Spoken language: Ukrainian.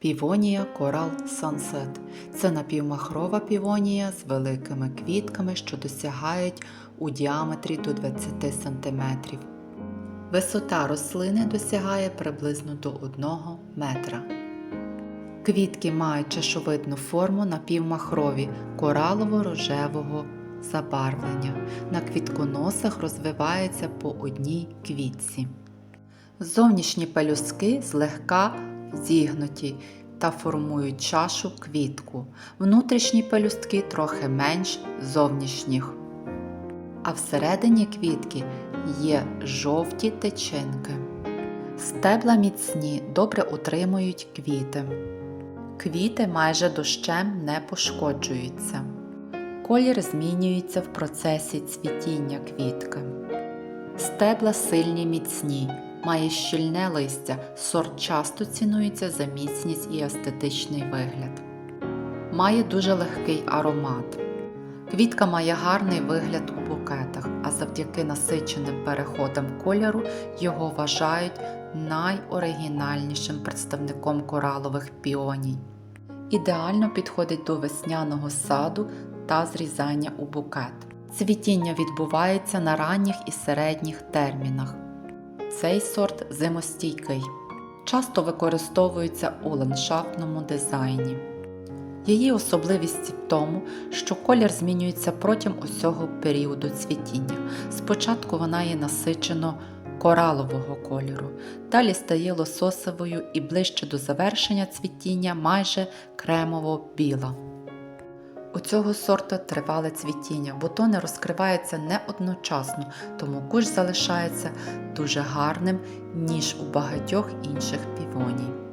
Півонія Coral Sunset. Це напівмахрова півонія з великими квітками, що досягають у діаметрі до 20 см. Висота рослини досягає приблизно до 1 метра. Квітки мають чашовидну форму напівмахрові коралово-рожевого забарвлення. На квітконосах розвивається по одній квітці. Зовнішні пелюстки злегка зігнуті та формують чашу квітку. Внутрішні пелюстки трохи менш зовнішніх. А всередині квітки є жовті течинки. Стебла міцні, добре утримують квіти. Квіти майже дощем не пошкоджуються. Колір змінюється в процесі цвітіння квітки. Стебла сильні міцні, має щільне листя, сорт часто цінується за міцність і естетичний вигляд. Має дуже легкий аромат. Квітка має гарний вигляд у букетах, а завдяки насиченим переходам кольору його вважають найоригінальнішим представником коралових піоній. Ідеально підходить до весняного саду та зрізання у букет. Цвітіння відбувається на ранніх і середніх термінах. Цей сорт зимостійкий. Часто використовується у ландшафтному дизайні. Її особливість в тому, що колір змінюється протягом усього періоду цвітіння. Спочатку вона є насичено коралового кольору, далі стає лососовою і ближче до завершення цвітіння майже кремово-біла. У цього сорта тривале цвітіння, бутони розкриваються не одночасно, тому кущ залишається дуже гарним, ніж у багатьох інших півоній.